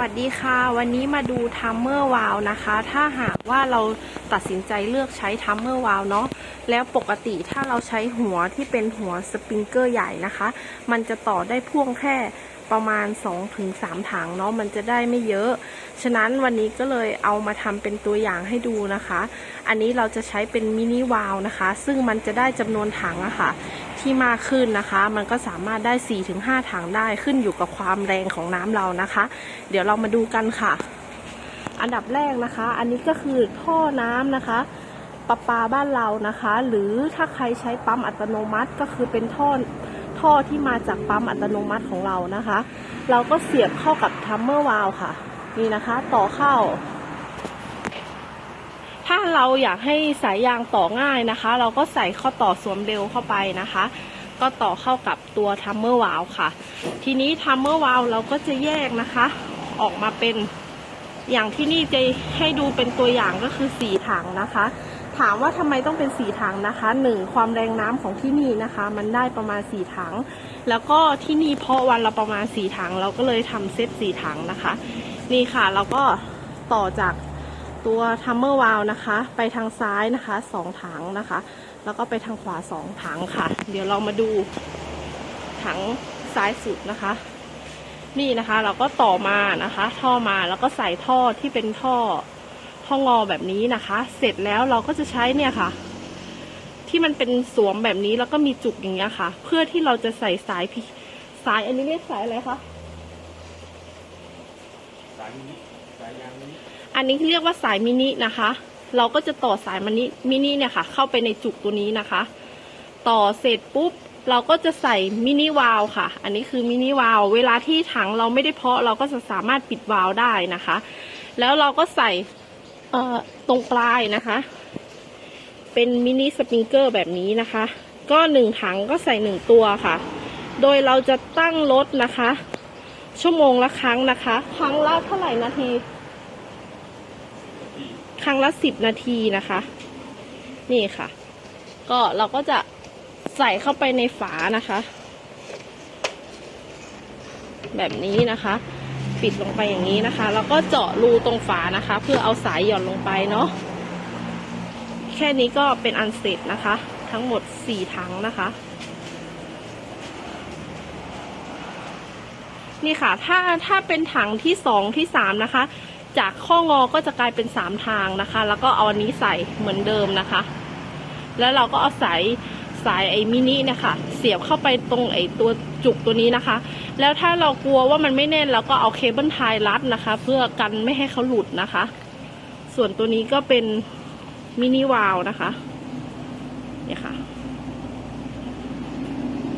วัสดีค่ะ วันนี้มาดูทัมเมอร์วาลนะคะ ถ้าหากว่าเราตัดสินใจเลือกใช้ทัมเมอร์วาลเนาะแล้วปกติถ้าเราใช้หัวที่เป็นหัวสปริงเกอร์ใหญ่นะคะ มันจะต่อได้พ่วงแค่ประมาณ 2-3 ถังเนาะมันจะได้ไม่เยอะ ฉะนั้นวันนี้ก็เลยเอามาทำเป็นตัวอย่างให้ดูนะคะ อันนี้เราจะใช้เป็นมินิวาลนะคะ ซึ่งมันจะได้จำนวนถังอะค่ะ ที่มากขึ้นนะคะ มันก็สามารถได้ 4-5 ถังได้ขึ้นอยู่กับความแรงของน้ำเรานะคะ เดี๋ยวเรามาดูกันค่ะ อันดับแรกนะคะ อันนี้ก็คือท่อน้ำนะคะประปาบ้านเรานะคะ หรือถ้าใครใช้ปั๊มอัตโนมัติก็คือเป็นท่อท่อที่มาจากปั๊มอัตโนมัติของเรานะคะ เราก็เสียบเข้ากับทัมเมอร์วาลค่ะ นี่นะคะ ต่อเข้า ถ้าเราอยากให้สายยางต่อง่ายนะคะ เราก็ใส่ข้อต่อสวมเร็วเข้าไปนะคะ ก็ต่อเข้ากับตัวทัมเมอร์วาลค่ะ ทีนี้ทัมเมอร์วาลเราก็จะแยกนะคะ ออกมาเป็นอย่างที่นี่จะให้ดูเป็นตัวอย่างก็คือสีถังนะคะ ถามว่าทำไมต้องเป็นสีถังนะคะหนึ่งความแรงน้ำของที่นี่นะคะ มันได้ประมาณสีถัง แล้วก็ที่นี่เพาะวันละประมาณสีถัง เราก็เลยทำเซตสีถังนะคะ นี่ค่ะเราก็ต่อจาก ตัวทัมเมอร์วาลนะคะ ไปทางซ้ายนะคะสองถังนะคะ แล้วก็ไปทางขวาสองถังค่ะ เดี๋ยวเรามาดูถังซ้ายสุดนะคะ นี่นะคะเราก็ต่อมานะคะ ท่อมาแล้วก็ใส่ท่อที่เป็นท่อท่องอแบบนี้นะคะ เสร็จแล้วเราก็จะใช้เนี่ยค่ะ ที่มันเป็นสวมแบบนี้แล้วก็มีจุกอย่างเงี้ยค่ะ เพื่อที่เราจะใส่สายพิสายอันนี้เรียกสายอะไรคะายมินิสายยางมินิอันนี้เรียกว่าสายมินินะคะ เราก็จะต่อสายมินิมินิเนี่ยค่ะ เข้าไปในจุกตัวนี้นะคะ ต่อเสร็จปุ๊บ เราก็จะใส่มินิวาลวค่ะ อันนี้คือมินิวาลวเวลาที่ถังเราไม่ได้เพาะเราก็จะสามารถปิดวาล์วได้นะคะ แล้วเราก็ใส่เอ่อตรงปลายนะคะ เป็นมินิสปริงเกอร์แบบนี้นะคะ ก็หนึ่งถังก็ใส่หนึ่งตัวค่ะ โดยเราจะตั้งรถนะคะ ชั่วโมงละครั้งนะคะ ครั้งละเท่าไหร่นาที ครั้งละสิบนาทีนะคะ นี่ค่ะ ก็เราก็จะใส่เข้าไปในฝานะคะ แบบนี้นะคะ ปิดลงไปอย่างนี้นะคะ แล้วก็เจาะรูตรงฝานะคะ เพื่อเอาสายหย่อนลงไปเนาะแค่นี้ก็เป็นอันเสร็จนะคะ ทั้งหมดสี่ถังนะคะ นี่ค่ะ ถ้าถ้าเป็นถังที่สองที่สามนะคะ จากข้องอก็จะกลายเป็นสามทางนะคะ แล้วก็เอาอันนี้ใส่เหมือนเดิมนะคะ แล้วเราก็เอาสายสายไอ้มินิเนี่ยค่ะเสียบเข้าไปตรงไอ้ตัวจุกตัวนี้นะคะ แล้วถ้าเรากลัวว่ามันไม่แน่นเราก็เอาเคเบิลไทยรัดนะคะ เพื่อกันไม่ให้เขาหลุดนะคะ ส่วนตัวนี้ก็เป็นมินิวาลนะคะเนี่ยค่ะ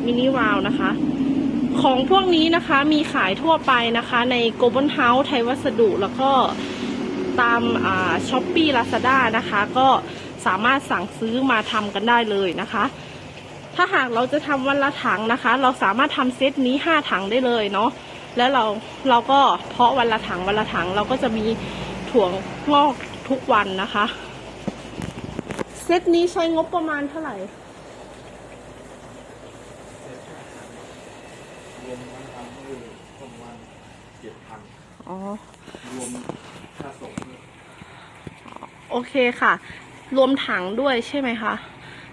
มินิวาลนะคะ ของพวกนี้นะคะมีขายทั่วไปนะคะ ในโกลบอลเฮาส์ไทยวัสดุแล้วก็ตามช้อปปี้ลาซาด้านะคะ ก็สามารถสั่งซื้อมาทำกันได้เลยนะคะ ถ้าหากเราจะทำวันละถังนะคะ เราสามารถทำเซตนี้ห้าถังได้เลยเนาะแล้วเราเราก็เพาะวันละถังวันละถังเราก็จะมีถั่วงอกทุกวันนะคะ เซตนี้ใช้งบประมาณเท่าไหร่ รวมทั้งทำคือประมาณเจ็ดพันอ๋อ รวมค่าส่งด้วยโอเคค่ะ รวมถังด้วยใช่ไหมคะ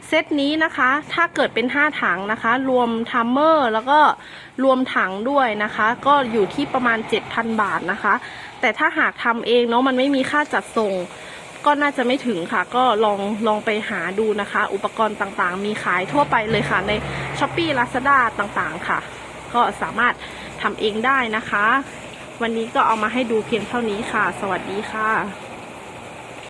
เซตนี้นะคะ ถ้าเกิดเป็น 5 ถังนะคะ รวมทัมเมอร์แล้วก็รวมถังด้วยนะคะ ก็อยู่ที่ประมาณ 7,000 บาทนะคะ แต่ถ้าหากทำเองเนาะมันไม่มีค่าจัดส่ง ก็น่าจะไม่ถึงค่ะ ก็ลองลองไปหาดูนะคะ อุปกรณ์ต่างๆ มีขายทั่วไปเลยค่ะ ใน s h อ p e e Lazada ต่างๆ ค่ะ ก็สามารถทำเองได้นะคะ วันนี้ก็เอามาให้ดูเพียงเท่านี้ค่ะ สวัสดีค่ะ